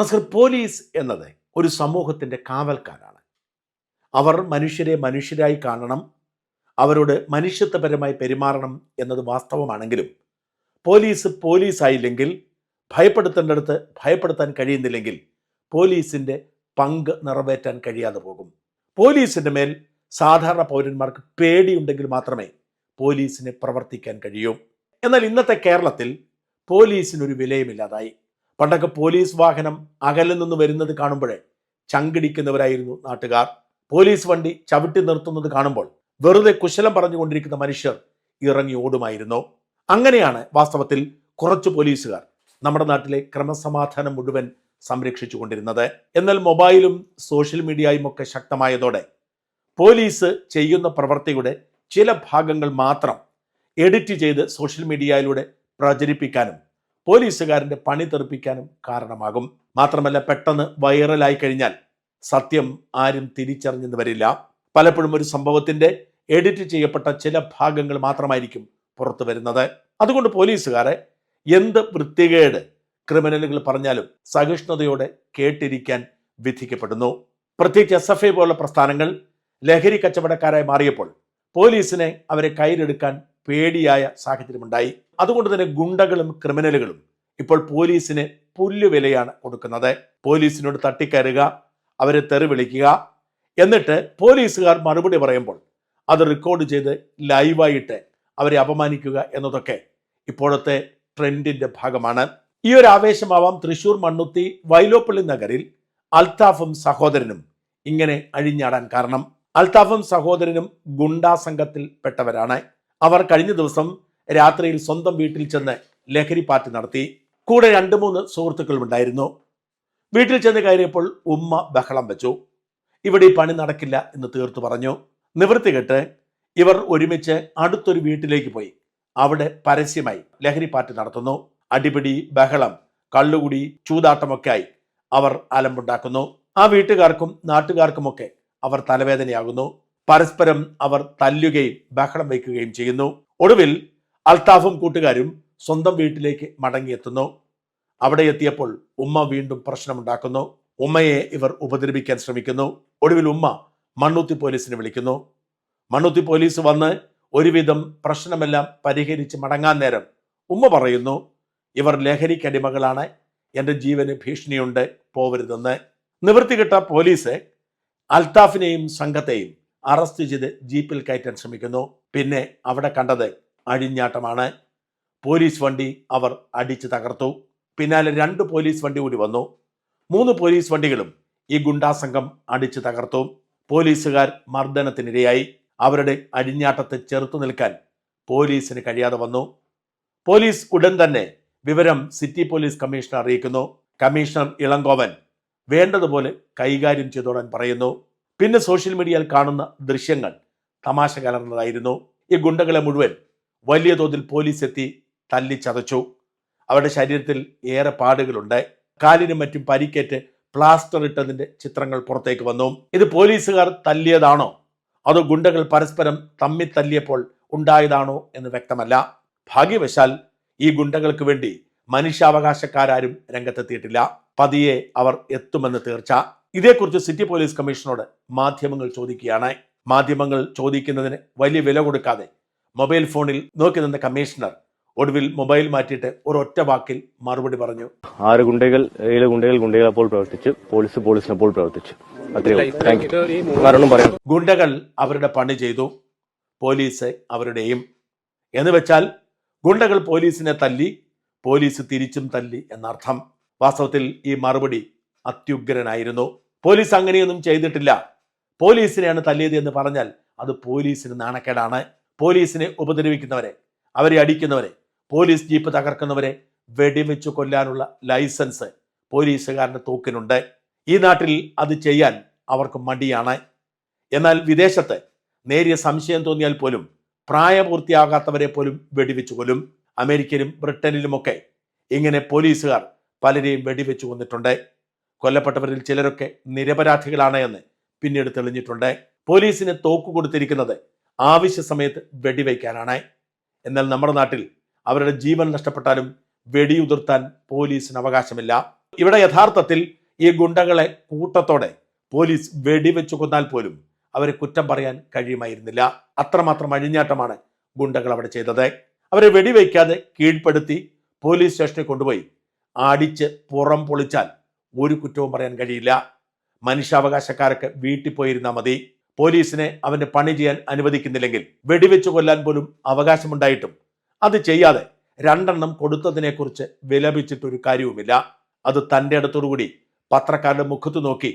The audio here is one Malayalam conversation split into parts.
നസ്കർ പോലീസ് എന്നത് ഒരു സമൂഹത്തിന്റെ കാവൽക്കാരാണ്. അവർ മനുഷ്യരെ മനുഷ്യരായി കാണണം അവരോട് മനുഷ്യത്വപരമായി പെരുമാറണം എന്നത് വാസ്തവമാണെങ്കിലും പോലീസ് പോലീസായില്ലെങ്കിൽ ഭയപ്പെടുത്തേണ്ടടുത്ത് ഭയപ്പെടുത്താൻ കഴിയുന്നില്ലെങ്കിൽ പോലീസിന്റെ പങ്ക് നിറവേറ്റാൻ കഴിയാതെ പോകും. പോലീസിന്റെ മേൽ സാധാരണ പൗരന്മാർക്ക് പേടിയുണ്ടെങ്കിൽ മാത്രമേ പോലീസിന് പ്രവർത്തിക്കാൻ കഴിയൂ. എന്നാൽ ഇന്നത്തെ കേരളത്തിൽ പോലീസിനൊരു വിലയുമില്ലാതായി. പണ്ടൊക്കെ പോലീസ് വാഹനം അകലിൽ നിന്ന് വരുന്നത് കാണുമ്പോഴേ ചങ്കിടിക്കുന്നവരായിരുന്നു നാട്ടുകാർ. പോലീസ് വണ്ടി ചവിട്ടി നിർത്തുന്നത് കാണുമ്പോൾ വെറുതെ കുശലം പറഞ്ഞുകൊണ്ടിരിക്കുന്ന മനുഷ്യർ ഇറങ്ങി ഓടുമായിരുന്നു. അങ്ങനെയാണ് വാസ്തവത്തിൽ കുറച്ച് പോലീസുകാർ നമ്മുടെ നാട്ടിലെ ക്രമസമാധാനം മുഴുവൻ സംരക്ഷിച്ചു കൊണ്ടിരുന്നത് എന്നാൽ മൊബൈലും സോഷ്യൽ മീഡിയയും ഒക്കെ ശക്തമായതോടെ പോലീസ് ചെയ്യുന്ന പ്രവൃത്തിയുടെ ചില ഭാഗങ്ങൾ മാത്രം എഡിറ്റ് ചെയ്ത് സോഷ്യൽ മീഡിയയിലൂടെ പ്രചരിപ്പിക്കാനും പോലീസുകാരന്റെ പണി തെറിപ്പിക്കാനും കാരണമാകും. മാത്രമല്ല പെട്ടെന്ന് വൈറലായി കഴിഞ്ഞാൽ സത്യം ആരും തിരിച്ചറിഞ്ഞെന്ന് വരില്ല. പലപ്പോഴും ഒരു സംഭവത്തിന്റെ എഡിറ്റ് ചെയ്യപ്പെട്ട ചില ഭാഗങ്ങൾ മാത്രമായിരിക്കും പുറത്തു വരുന്നത്. അതുകൊണ്ട് പോലീസുകാരെ എന്ത് വൃത്തികേട് ക്രിമിനലുകൾ പറഞ്ഞാലും സഹിഷ്ണുതയോടെ കേട്ടിരിക്കാൻ വിധിക്കപ്പെടുന്നു. പ്രത്യേകിച്ച് എസ് എഫ് ഐ പോലുള്ള പ്രസ്ഥാനങ്ങൾ ലഹരി കച്ചവടക്കാരായി മാറിയപ്പോൾ പോലീസിനെ അവരെ കയ്യിലെടുക്കാൻ പേടിയായ സാഹചര്യമുണ്ടായി. അതുകൊണ്ട് തന്നെ ഗുണ്ടകളും ക്രിമിനലുകളും ഇപ്പോൾ പോലീസിന് പുല്ലുവിലയാണ് കൊടുക്കുന്നത്. പോലീസിനോട് തട്ടിക്കയറുക അവരെ തെറി വിളിക്കുക. എന്നിട്ട് പോലീസുകാർ മറുപടി പറയുമ്പോൾ അത് റെക്കോർഡ് ചെയ്ത് ലൈവായിട്ട് അവരെ അപമാനിക്കുക എന്നതൊക്കെ ഇപ്പോഴത്തെ ട്രെൻഡിന്റെ ഭാഗമാണ്. ഈ ഒരു ആവേശമാവാം തൃശൂർ മണ്ണുത്തി വൈലോപ്പള്ളി നഗറിൽ അൽത്താഫും സഹോദരനും ഇങ്ങനെ അഴിഞ്ഞാടാൻ കാരണം. അൽത്താഫും സഹോദരനും ഗുണ്ടാ സംഘത്തിൽ പെട്ടവരാണ് അവർ കഴിഞ്ഞ ദിവസം രാത്രിയിൽ സ്വന്തം വീട്ടിൽ ചെന്ന് ലഹരി പാർട്ടി നടത്തി. കൂടെ രണ്ട് മൂന്ന് സുഹൃത്തുക്കളും ഉണ്ടായിരുന്നു വീട്ടിൽ ചെന്ന് കയറിയപ്പോൾ ഉമ്മ ബഹളം വെച്ചു. ഇവിടെ ഈ പണി നടക്കില്ല എന്ന് തീർത്തു പറഞ്ഞു. നിവൃത്തി കെട്ട് ഇവർ ഒരുമിച്ച് അടുത്തൊരു വീട്ടിലേക്ക് പോയി. അവിടെ പരസ്യമായി ലഹരി പാർട്ടി നടത്തുന്നു. അടിപിടി ബഹളം കള്ളുകുടി ചൂതാട്ടമൊക്കെയായി അവർ അലമ്പുണ്ടാക്കുന്നു. ആ വീട്ടുകാർക്കും നാട്ടുകാർക്കുമൊക്കെ അവർ തലവേദനയാകുന്നു. പരസ്പരം അവർ തല്ലുകയും ബഹളം വയ്ക്കുകയും ചെയ്യുന്നു. ഒടുവിൽ അൽത്താഫും കൂട്ടുകാരും സ്വന്തം വീട്ടിലേക്ക് മടങ്ങിയെത്തുന്നു. അവിടെ എത്തിയപ്പോൾ ഉമ്മ വീണ്ടും പ്രശ്നമുണ്ടാക്കുന്നു. ഉമ്മയെ ഇവർ ഉപദ്രവിക്കാൻ ശ്രമിക്കുന്നു. ഒടുവിൽ ഉമ്മ മണ്ണുത്തി പോലീസിനെ വിളിക്കുന്നു. മണ്ണുത്തി പോലീസ് വന്ന് ഒരുവിധം പ്രശ്നമെല്ലാം പരിഹരിച്ച് മടങ്ങാൻ നേരം ഉമ്മ പറയുന്നു ഇവർ ലഹരിക്കടിമകളാണ് എന്റെ ജീവന് ഭീഷണിയുണ്ട്. പോവരുതെന്ന്. നിവൃത്തികെട്ട പോലീസ് അൽത്താഫിനെയും സംഘത്തെയും അറസ്റ്റ് ചെയ്ത് ജീപ്പിൽ കയറ്റാൻ ശ്രമിക്കുന്നു. പിന്നെ അവിടെ കണ്ടത് അഴിഞ്ഞാട്ടമാണ്. പോലീസ് വണ്ടി അവർ അടിച്ചു തകർത്തു. പിന്നാലെ രണ്ട് പോലീസ് വണ്ടി കൂടി വന്നു. മൂന്ന് പോലീസ് വണ്ടികളും ഈ ഗുണ്ടാസംഘം അടിച്ചു തകർത്തു. പോലീസുകാർ മർദ്ദനത്തിനിരയായി. അവരുടെ അഴിഞ്ഞാട്ടത്തെ ചെറുത്തു നിൽക്കാൻ പോലീസിന് കഴിയാതെ വന്നു. പോലീസ് ഉടൻ തന്നെ വിവരം സിറ്റി പോലീസ് കമ്മീഷണർ അറിയിക്കുന്നു. കമ്മീഷണർ ഇളങ്കോവൻ വേണ്ടതുപോലെ കൈകാര്യം ചെയ്തോടാൻ പറയുന്നു. പിന്നെ സോഷ്യൽ മീഡിയയിൽ കാണുന്ന ദൃശ്യങ്ങൾ തമാശ കലർന്നതായിരുന്നു ഈ ഗുണ്ടകളെ മുഴുവൻ വലിയ തോതിൽ പോലീസ് എത്തി തല്ലിച്ചതച്ചു. അവരുടെ ശരീരത്തിൽ ഏറെ പാടുകളുണ്ട്. കാലിനും മറ്റും പരിക്കേറ്റ് പ്ലാസ്റ്റർ ഇട്ടതിന്റെ ചിത്രങ്ങൾ പുറത്തേക്ക് വന്നു. ഇത് പോലീസുകാർ തല്ലിയതാണോ? അതോ ഗുണ്ടകൾ പരസ്പരം തമ്മി തല്ലിയപ്പോൾ ഉണ്ടായതാണോ എന്ന് വ്യക്തമല്ല. ഭാഗ്യവശാൽ ഈ ഗുണ്ടകൾക്ക് വേണ്ടി മനുഷ്യാവകാശക്കാരും രംഗത്തെത്തിയിട്ടില്ല. പതിയെ അവർ എത്തുമെന്ന് തീർച്ച. ഇതേക്കുറിച്ച് സിറ്റി പോലീസ് കമ്മീഷനോട് മാധ്യമങ്ങൾ ചോദിക്കുകയാണ്. മാധ്യമങ്ങൾ ചോദിക്കുന്നതിന് വലിയ വില കൊടുക്കാതെ മൊബൈൽ ഫോണിൽ നോക്കി നിന്ന കമ്മീഷണർ ഒടുവിൽ മൊബൈൽ മാറ്റിയിട്ട് ഒരൊറ്റ വാക്കിൽ മറുപടി പറഞ്ഞു. ആറ് ഗുണ്ടകൾ ഏഴ് ഗുണ്ടകൾ ഗുണ്ടകളെ പോൽ പ്രവർത്തിച്ചു. പോലീസ് പോലീസിനെ പോൽ പ്രവർത്തിച്ചു. ഗുണ്ടകൾ അവരുടെ പണി ചെയ്തു പോലീസ് അവരുടെയും. എന്ന് വെച്ചാൽ ഗുണ്ടകൾ പോലീസിനെ തല്ലി പോലീസ് തിരിച്ചും തല്ലി എന്നർത്ഥം. വാസ്തവത്തിൽ ഈ മറുപടി അത്യുഗ്രനായിരുന്നു. പോലീസ് അങ്ങനെയൊന്നും ചെയ്തിട്ടില്ല. പോലീസിനെയാണ് തല്ലിയത് എന്ന് പറഞ്ഞാൽ അത് പോലീസിന് നാണക്കേടാണ്. പോലീസിനെ ഉപദ്രവിക്കുന്നവരെ അവരെ അടിക്കുന്നവരെ പോലീസ് ജീപ്പ് തകർക്കുന്നവരെ വെടിവെച്ച് കൊല്ലാനുള്ള ലൈസൻസ് പോലീസുകാരന്റെ തോക്കിനുണ്ട്. ഈ നാട്ടിൽ അത് ചെയ്യാൻ അവർക്ക് മടിയാണ്. എന്നാൽ വിദേശത്ത് നേരിയ സംശയം തോന്നിയാൽ പോലും പ്രായപൂർത്തിയാകാത്തവരെ പോലും വെടിവെച്ചു കൊല്ലും. അമേരിക്കയിലും ബ്രിട്ടനിലുമൊക്കെ ഇങ്ങനെ പോലീസുകാർ പലരെയും വെടിവെച്ചു കൊന്നിട്ടുണ്ട്. കൊല്ലപ്പെട്ടവരിൽ ചിലരൊക്കെ നിരപരാധികളാണ് എന്ന് പിന്നീട് തെളിഞ്ഞിട്ടുണ്ട്. പോലീസിന് തോക്കു കൊടുത്തിരിക്കുന്നത് ആവശ്യ സമയത്ത് വെടിവെക്കാനാണ് എന്നാൽ നമ്മുടെ നാട്ടിൽ അവരുടെ ജീവൻ നഷ്ടപ്പെട്ടാലും വെടിയുതിർത്താൻ പോലീസിന് അവകാശമില്ല. ഇവിടെ യഥാർത്ഥത്തിൽ ഈ ഗുണ്ടകളെ കൂട്ടത്തോടെ പോലീസ് വെടിവെച്ചു കൊന്നാൽ പോലും അവരെ കുറ്റം പറയാൻ കഴിയുമായിരുന്നില്ല. അത്രമാത്രം അഴിഞ്ഞാട്ടമാണ് ഗുണ്ടകൾ അവിടെ ചെയ്തത്. അവരെ വെടിവെക്കാതെ കീഴ്പ്പെടുത്തി പോലീസ് സ്റ്റേഷനിൽ കൊണ്ടുപോയി ആടിച്ച് പുറം പൊളിച്ചാൽ ഒരു കുറ്റവും പറയാൻ കഴിയില്ല. മനുഷ്യാവകാശക്കാരൊക്കെ വീട്ടിൽ പോയിരുന്നാൽ മതി. പോലീസിനെ അവന്റെ പണി ചെയ്യാൻ അനുവദിക്കുന്നില്ലെങ്കിൽ വെടിവെച്ച് കൊല്ലാൻ പോലും അവകാശമുണ്ടായിട്ടും അത് ചെയ്യാതെ രണ്ടെണ്ണം കൊടുത്തതിനെക്കുറിച്ച് വിലപിച്ചിട്ടൊരു കാര്യവുമില്ല. അത് തന്റെ അടുത്തോടുകൂടി പത്രക്കാരുടെ മുഖത്ത് നോക്കി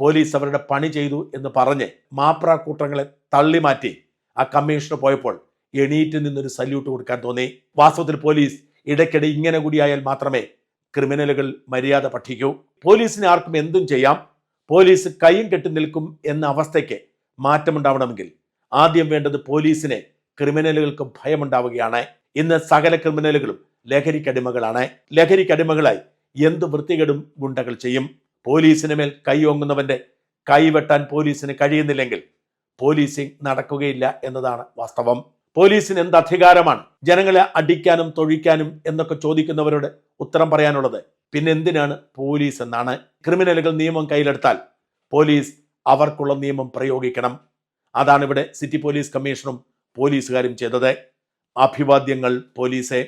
പോലീസ് അവരുടെ പണി ചെയ്തു എന്ന് പറഞ്ഞ് മാപ്ര കൂട്ടങ്ങളെ തള്ളി മാറ്റി ആ കമ്മീഷണർ പോയപ്പോൾ എണീറ്റ് നിന്നൊരു സല്യൂട്ട് കൊടുക്കാൻ തോന്നി. വാസ്തവത്തിൽ പോലീസ് ഇടയ്ക്കിടെ ഇങ്ങനെ കൂടിയായാൽ മാത്രമേ ക്രിമിനലുകൾ മര്യാദ പഠിക്കൂ. പോലീസിന് ആർക്കും എന്തും ചെയ്യാം. പോലീസ് കൈയും കെട്ടി നിൽക്കും എന്ന അവസ്ഥയ്ക്ക് മാറ്റമുണ്ടാവണമെങ്കിൽ ആദ്യം വേണ്ടത് പോലീസിനെ ക്രിമിനലുകൾക്ക് ഭയമുണ്ടാവുകയാണ്. ഇന്ന് സകല ക്രിമിനലുകളും ലഹരിക്കടിമകളാണ് ലഹരിക്കടിമകളായി എന്ത് വൃത്തികേടും ഗുണ്ടകൾ ചെയ്യും. പോലീസിന് മേൽ കൈയോങ്ങുന്നവന്റെ കൈവെട്ടാൻ പോലീസിന് കഴിയുന്നില്ലെങ്കിൽ പോലീസിംഗ് നടക്കുകയില്ല എന്നതാണ് വാസ്തവം. പോലീസിന് എന്ത് അധികാരമാണ്? ജനങ്ങളെ അടിക്കാനും തൊഴിക്കാനും എന്നൊക്കെ ചോദിക്കുന്നവരോട് ഉത്തരം പറയാനുള്ളത്. പിന്നെ എന്തിനാണ് പോലീസ് എന്നാണ് ക്രിമിനലുകൾ നിയമം കയ്യിലെടുത്താൽ പോലീസ് അവർക്കുള്ള നിയമം പ്രയോഗിക്കണം. അതാണ് ഇവിടെ സിറ്റി പോലീസ് കമ്മീഷണറും പോലീസുകാരും ചെയ്തത്. അഭിവാദ്യങ്ങൾ പോലീസെ